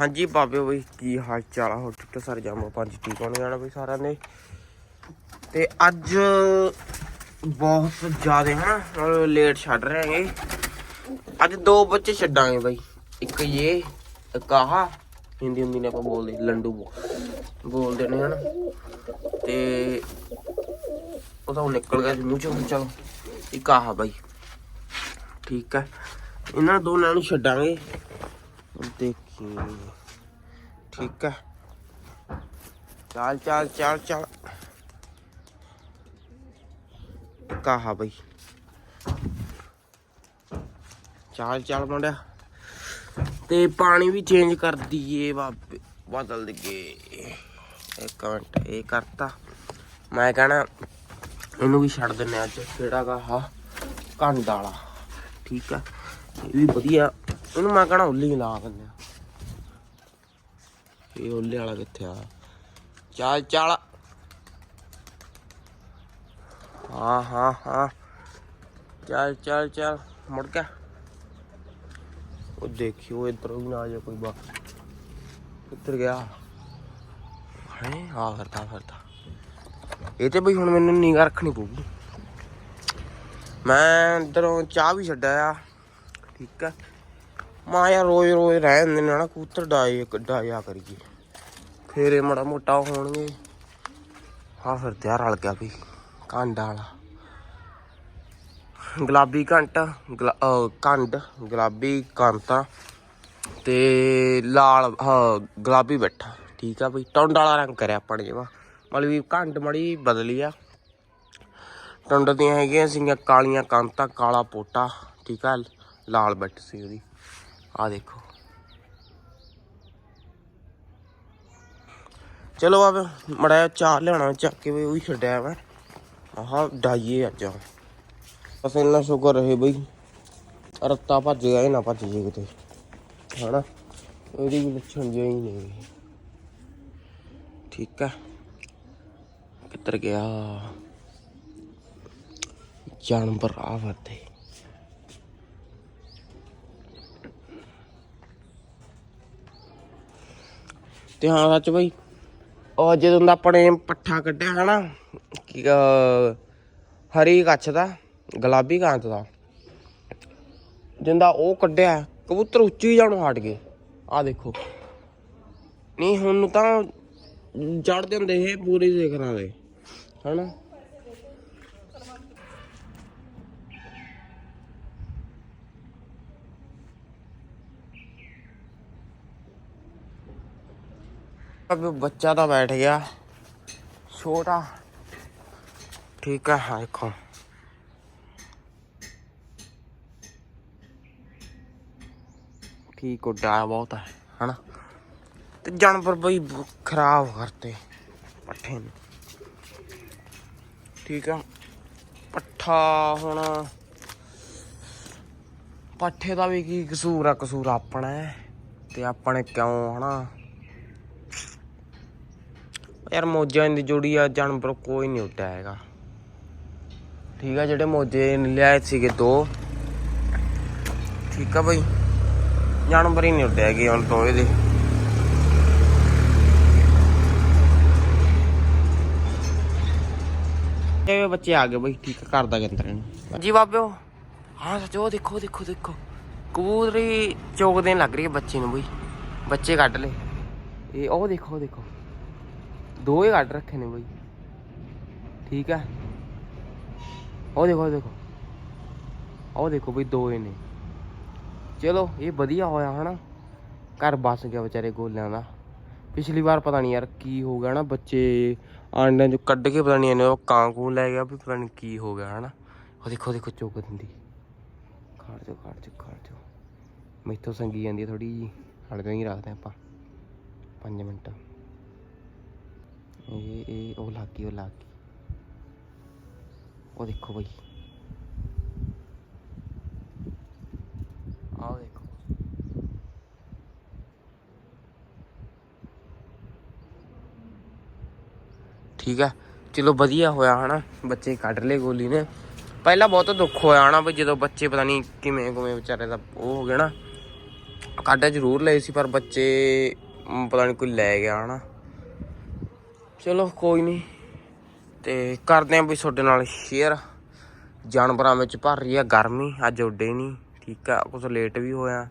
ਹਾਂਜੀ ਬਾਬੇ ਬਈ, ਕੀ ਹਾਲ ਚਾਲ ਆ? ਹੋ ਠੀਕ ਸਾਰੇ ਜਾਮੋ ਪੰਜ ਠੀਕ ਹੋਣ ਜਾਣਾ ਬਈ ਸਾਰਿਆਂ ਨੇ ਤੇ ਅੱਜ ਬਹੁਤ ਜ਼ਿਆਦਾ ਹਨਾ ਮਤਲਬ ਲੇਟ ਛੱਡ ਰਹੇ ਹੈਗੇ। ਅੱਜ ਦੋ ਬੱਚੇ ਛੱਡਾਂਗੇ ਬਈ। ਇੱਕ ਇਹ ਇੱਕ ਆਹ। ਹਿੰਦੀ ਹੁੰਦੀ ਨੇ ਆਪਾਂ ਬੋਲਦੇ, ਲੰਡੂ ਬੋ- ਬੋਲਦੇ ਨੇ ਹਨਾ। ਤੇ ਉਹ ਤਾਂ ਨਿਕਲ ਗਿਆ ਮੂੰਹ ਚੋਂ, ਚਲੋ। ਇੱਕ ਆਹ ਬਈ। ਠੀਕ ਹੈ। ਇਹਨਾਂ ਦੋਨਾਂ ਨੂੰ ਛੱਡਾਂਗੇ। ਦੇਖੀ ਠੀਕ ਹੈ ਚੱਲ ਚੱਲ ਚੱਲ ਚੱਲ ਕਹਾ ਬਈ ਚਾਲ ਚਾਲ ਮੁੰਡਿਆ ਤੇ ਪਾਣੀ ਵੀ ਚੇਂਜ ਕਰ ਦਈਏ ਬਾਬੇ ਬਦਲ ਦਈਏ ਇੱਕ ਮਿੰਟ ਇਹ ਕਰਤਾ ਮੈਂ ਕਹਣਾ ਇਹਨੂੰ ਵੀ ਛੱਡ ਦਿੰਨੇ ਅੱਜ ਕਿਹੜਾ ਗਾ ਹਾ ਕੰਡ ਵਾਲਾ ਠੀਕ ਆ ਇਹ ਵੀ ਵਧੀਆ ਉਹਨੂੰ ਮੈਂ ਕਹਣਾ ਉੱਲੀ ਲਾ ਦਿੰਦੇ। ਇਹ ਉੱਲੇ ਵਾਲਾ ਕਿੱਥੇ ਆ? ਚੱਲ ਚੱਲ। ਹਾਂ ਹਾਂ ਹਾਂ। ਚੱਲ ਚੱਲ ਚੱਲ। ਮੁੜ ਗਿਆ ਉਹ ਦੇਖਿਓ ਇਧਰੋਂ ਵੀ ਨਾ ਆ ਜਾ ਕੋਈ ਬਾ ਕਿੱਧਰ ਗਿਆ? ਹੈ ਆ ਫਿਰਦਾ ਫਿਰਦਾ। ਇਹ ਤੇ ਬਈ ਹੁਣ ਮੈਨੂੰ ਨਿਗਾਹ ਰੱਖਣੀ ਪਊਗੀ। ਮੈਂ ਇਧਰੋਂ ਚਾਹ ਵੀ ਛੱਡਿਆ ਆ। ਠੀਕ ਆ। ਮਾਂ ਯਾਰ ਰੋਜ਼ ਰੋਜ਼ ਰਹਿ ਜਾਂਦੇ ਨਾ ਕੂਤਰ ਡਾਏ ਡਾਇਆ ਕਰੀਏ। ਫੇਰ ਇਹ ਮੜਾ ਮੋਟਾ ਹੋਣਗੇ। ਹਾਂ ਫਿਰ ਤਿਆਰ ਰਲ ਗਿਆ ਵੀ, ਕਾਂਡਾ ਵਾਲਾ। ਗੁਲਾਬੀ ਘੰਟ, ਗੁਲਾ- ਅਹ ਕੰਡ, ਗੁਲਾਬੀ ਕਾਂਤਾ ਤੇ ਲਾਲ ਗੁਲਾਬੀ ਬੈਠਾ ਠੀਕ ਆ ਬਈ, ਟੌਂਡ ਵਾਲਾ ਰੰਗ ਕਰਿਆ ਆਪਾਂ ਨੇ ਜਿਵਾ ਮਤਲਬ ਵੀ ਘੰਟ ਮੜੀ ਬਦਲੀ ਆ। ਟੁੰਡ ਦੀਆਂ ਹੈਗੀਆਂ ਸੀਗੀਆਂ ਕਾਲੀਆਂ ਕਾਂਤਾ, ਕਾਲਾ ਪੋਟਾ। ਠੀਕ ਆ, ਲਾਲ ਬੈਠ ਸੀ ਉਹਦੀ। ਆ ਦੇਖੋ। ਚਲੋ ਆਵੇ ਮੜਾ ਚਾਰ ਲਿਆਉਣਾ, ਚੱਕ ਕੇ ਵੀ ਉਹੀ ਛੱਡਿਆ ਮੈਂ। ਆਹ ਡਾਈਏ ਅੱਜ ਬਸ ਇੰਨਾ ਸ਼ੁਕਰ ਰਹੇ ਬਈ। ਰੱਤਾ ਭੱਜ ਗਿਆ, ਇਹ ਨਾ ਭੱਜ ਜੇ ਕਿਤੇ। ਹਨਾ? ਇਹਦੀ ਵੀ ਲੱਛਣ ਜਿਹਾ ਨਹੀਂ ਠੀਕ ਆ। ਕਿੱਧਰ ਗਿਆ? ਜਾਨਵਰ ਆ ਵਰਤੇ ਤੇ ਹਾਂ, ਸੱਚ ਬਈ। ਉਹ ਜਦੋਂ ਦਾ ਆਪਣੇ ਪੱਠਾ ਕੱਢਿਆ ਹਨਾ ਕੀ ਹਰੀ ਕੱਛ ਦਾ, ਗੁਲਾਬੀ ਕਾਂਤ ਦਾ, ਜਿੰਦਾ ਉਹ ਕੱਢਿਆ, ਕਬੂਤਰ ਉੱਚੀ ਜਾਣੋਂ ਹਟ ਗਏ। ਆ ਦੇਖੋ। ਨਹੀਂ, ਹੁਣ ਤਾਂ ਚੜਦੇ ਹੁੰਦੇ ਇਹ ਪੂਰੀ ਦੇਖਣਾ ਦੇ, ਹਨਾ? ਅਬ ਬੱਚਾ ਤਾਂ ਬੈਠ ਗਿਆ। ਛੋਟਾ। ਠੀਕ ਹੈ ਹਾਂ ਦੇਖੋ। ਠੀਕ ਉੱਡਾ ਬਹੁਤ ਹੈ ਹਨਾ। ਤੇ ਜਾਨਵਰ ਬਈ ਖਰਾਬ ਕਰਤੇ, ਪੱਠੇ ਨੂੰ। ਠੀਕ ਆ। ਪੱਠਾ ਹੁਣ, ਪੱਠੇ ਦਾ ਵੀ ਕੀ ਕਸੂਰ ਆ, ਕਸੂਰ ਆਪਣਾ ਤੇ ਆਪਣੇ ਕਿਉਂ, ਹਨਾ। ਯਾਰ ਮੋਜਾਂ ਦੀ ਜੋੜੀ ਆ, ਜਾਨਵਰ ਕੋਈ ਨਹੀਂ ਉੱਡਿਆ ਹੈਗਾ। ਠੀਕ ਆ, ਜਿਹੜੇ ਮੋਜੇ ਲਿਆਏ ਸੀਗੇ ਦੋ। ਠੀਕ ਆ ਬਈ। ਜਾਨਵਰ ਹੀ ਨਹੀਂ ਉੱਡਿਆ ਹੈਗੇ ਹੁਣ ਤੋਂ ਇਹਦੇ ਇਹ ਬੱਚੇ ਆ ਗਏ ਬਈ, ਠੀਕ ਆ ਕਰਦਾ ਕਿੰਦਰ ਇਹਨੂੰ। ਜੀ ਬਾਬਿਓ। ਹਾਂ, ਸੱਚ, ਉਹ ਦੇਖੋ ਦੇਖੋ ਦੇਖੋ। ਕਬੂਤਰੀ ਚੋਕ ਦੇਣ ਲੱਗ ਰਹੀ ਹੈ ਬੱਚੇ ਨੂੰ ਬਈ। ਬੱਚੇ ਕੱਢ ਲੈ ਇਹ ਉਹ ਦੇਖੋ ਦੇਖੋ। ਦੋ ਹੀ ਕੱਢ ਰੱਖੇ ਨੇ ਬਈ। ਠੀਕ ਹੈ? ਉਹ ਦੇਖੋ ਦੇਖੋ। ਉਹ ਦੇਖੋ ਬਈ ਦੋ ਹੀ ਨੇ। ਚਲੋ, ਇਹ ਵਧੀਆ ਹੋਇਆ ਹਨਾ। ਘਰ ਬਸ ਗਿਆ ਵਿਚਾਰੇ ਗੋਲਿਆਂ ਦਾ। ਪਿਛਲੀ ਵਾਰ ਪਤਾ ਨਹੀਂ ਯਾਰ ਕੀ ਹੋ ਗਿਆ ਨਾ, ਬੱਚੇ ਆਂਡਿਆਂ ਚੋਂ ਕੱਢ ਕੇ ਪਤਾ ਨਹੀਂ ਇਹਨੇ ਉਹ ਕਾਂ ਕੂੰ ਲੈ ਗਿਆ ਵੀ ਪਤਾ ਨਹੀਂ ਕੀ ਹੋ ਗਿਆ ਹਨਾ। ਉਹ ਦੇਖੋ ਦੇਖੋ ਚੁੱਕ ਦਿੰਦੀ। ਖੜ ਜਾ ਖੜ ਜਾ ਖੜ ਜਾ ਮੈਥੋਂ ਸੰਗੀ ਜਾਂਦੀ ਥੋੜੀ ਜੀ ਹੜ ਹੀ ਰੱਖਦੇ ਆਪਾਂ। 5 ਮਿੰਟ। ਇਹ ਇਹ ਉਹ ਲੱਗ ਗਈ ਉਹ ਲੱਗ ਗਈ ਉਹ ਦੇਖੋ ਬਈ ਆਹ ਦੇਖੋ ਠੀਕ ਹੈ ਚਲੋ ਵਧੀਆ ਹੋਇਆ ਹਨਾ ਬੱਚੇ ਕੱਢ ਲਏ ਗੋਲੀ ਨੇ ਪਹਿਲਾਂ ਬਹੁਤ ਦੁੱਖ ਹੋਇਆ ਹਨਾ ਵੀ ਜਦੋਂ ਬੱਚੇ ਪਤਾ ਨਹੀਂ ਕਿਵੇਂ ਕਿਵੇਂ ਵਿਚਾਰੇ ਦਾ ਉਹ ਹੋ ਗਿਆ ਨਾ ਕੱਢ ਜ਼ਰੂਰ ਲਏ ਸੀ ਪਰ ਬੱਚੇ ਮ, ਪਤਾ ਨਹੀਂ ਕੋਈ ਲੈ ਗਿਆ ਹਨਾ ਚਲੋ ਕੋਈ ਨਹੀਂ ਤੇ ਕਰਦੇ ਆਂ ਵੀ ਤੁਹਾਡੇ ਨਾਲ ਸ਼ੇਅਰ ਜਾਨਵਰਾਂ ਵਿੱਚ ਭਰ ਰਹੀ ਆ ਗਰਮੀ, ਅੱਜ ਉੱਡੇ ਨਹੀਂ ਠੀਕ ਆ ਕੁਝ ਲੇਟ ਵੀ ਹੋਇਆ।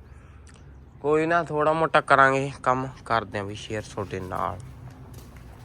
ਕੋਈ ਨਾ ਥੋੜਾ ਮੋਟਾ ਕਰਾਂਗੇ ਕੰਮ। ਕਰਦੇ ਆਂ ਵੀ ਸ਼ੇਅਰ ਤੁਹਾਡੇ ਨਾਲ।